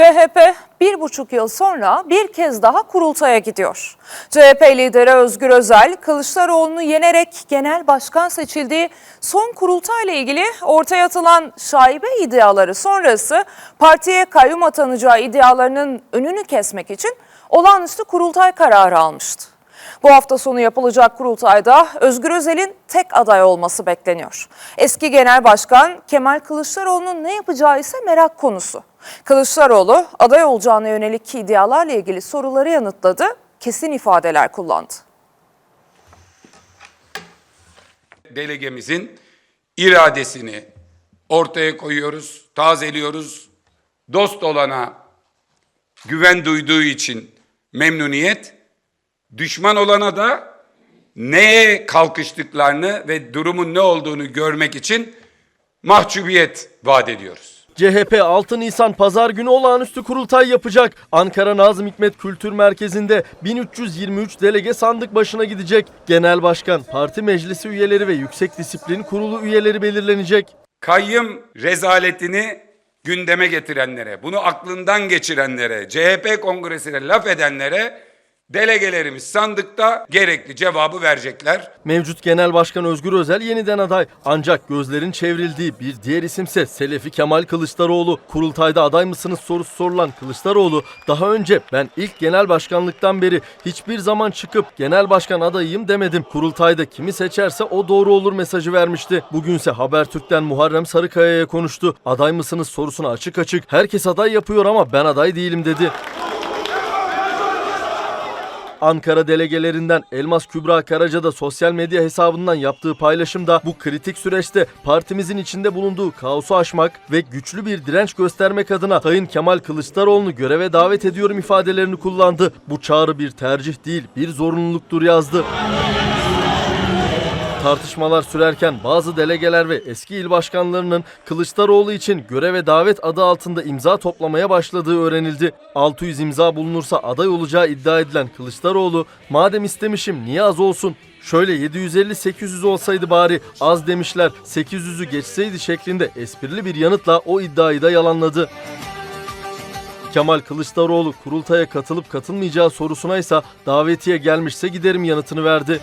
CHP bir buçuk yıl sonra bir kez daha kurultaya gidiyor. CHP lideri Özgür Özel, Kılıçdaroğlu'nu yenerek genel başkan seçildiği son kurultayla ilgili ortaya atılan şaibe iddiaları sonrası partiye kayyum atanacağı iddialarının önünü kesmek için olağanüstü kurultay kararı almıştı. Bu hafta sonu yapılacak kurultayda Özgür Özel'in tek aday olması bekleniyor. Eski Genel Başkan Kemal Kılıçdaroğlu'nun ne yapacağı ise merak konusu. Kılıçdaroğlu aday olacağına yönelik iddialarla ilgili soruları yanıtladı, kesin ifadeler kullandı. delegemizin iradesini ortaya koyuyoruz, tazeliyoruz. Dost olana güven duyduğu için memnuniyet, düşman olana da neye kalkıştıklarını ve durumun ne olduğunu görmek için mahcubiyet vaat ediyoruz. CHP 6 Nisan pazar günü olağanüstü kurultay yapacak. Ankara Nazım Hikmet Kültür Merkezi'nde 1323 delege sandık başına gidecek. Genel Başkan, parti meclisi üyeleri ve Yüksek Disiplin Kurulu üyeleri belirlenecek. kayyım rezaletini gündeme getirenlere, bunu aklından geçirenlere, CHP kongresine laf edenlere delegelerimiz sandıkta gerekli cevabı verecekler. Mevcut Genel Başkan Özgür Özel yeniden aday. Ancak gözlerin çevrildiği bir diğer isimse Selefi Kemal Kılıçdaroğlu. Kurultayda aday mısınız sorusu sorulan Kılıçdaroğlu daha önce ben ilk genel başkanlıktan beri hiçbir zaman çıkıp genel başkan adayıyım demedim. Kurultayda kimi seçerse o doğru olur mesajı vermişti. Bugünse Habertürk'ten Muharrem Sarıkaya'ya konuştu. Aday mısınız sorusuna açık açık herkes aday yapıyor ama ben aday değilim dedi. Ankara delegelerinden Elmas Kübra Karaca da sosyal medya hesabından yaptığı paylaşımda bu kritik süreçte partimizin içinde bulunduğu kaosu aşmak ve güçlü bir direnç göstermek adına Sayın Kemal Kılıçdaroğlu'nu göreve davet ediyorum ifadelerini kullandı. Bu çağrı bir tercih değil bir zorunluluktur yazdı. Tartışmalar sürerken bazı delegeler ve eski il başkanlarının Kılıçdaroğlu için göreve davet adı altında imza toplamaya başladığı öğrenildi. 600 imza bulunursa aday olacağı iddia edilen Kılıçdaroğlu, madem istemişim niye az olsun? Şöyle 750-800 olsaydı bari az demişler 800'ü geçseydi şeklinde esprili bir yanıtla o iddiayı da yalanladı. Kemal Kılıçdaroğlu kurultaya katılıp katılmayacağı sorusuna ise davetiye gelmişse giderim yanıtını verdi.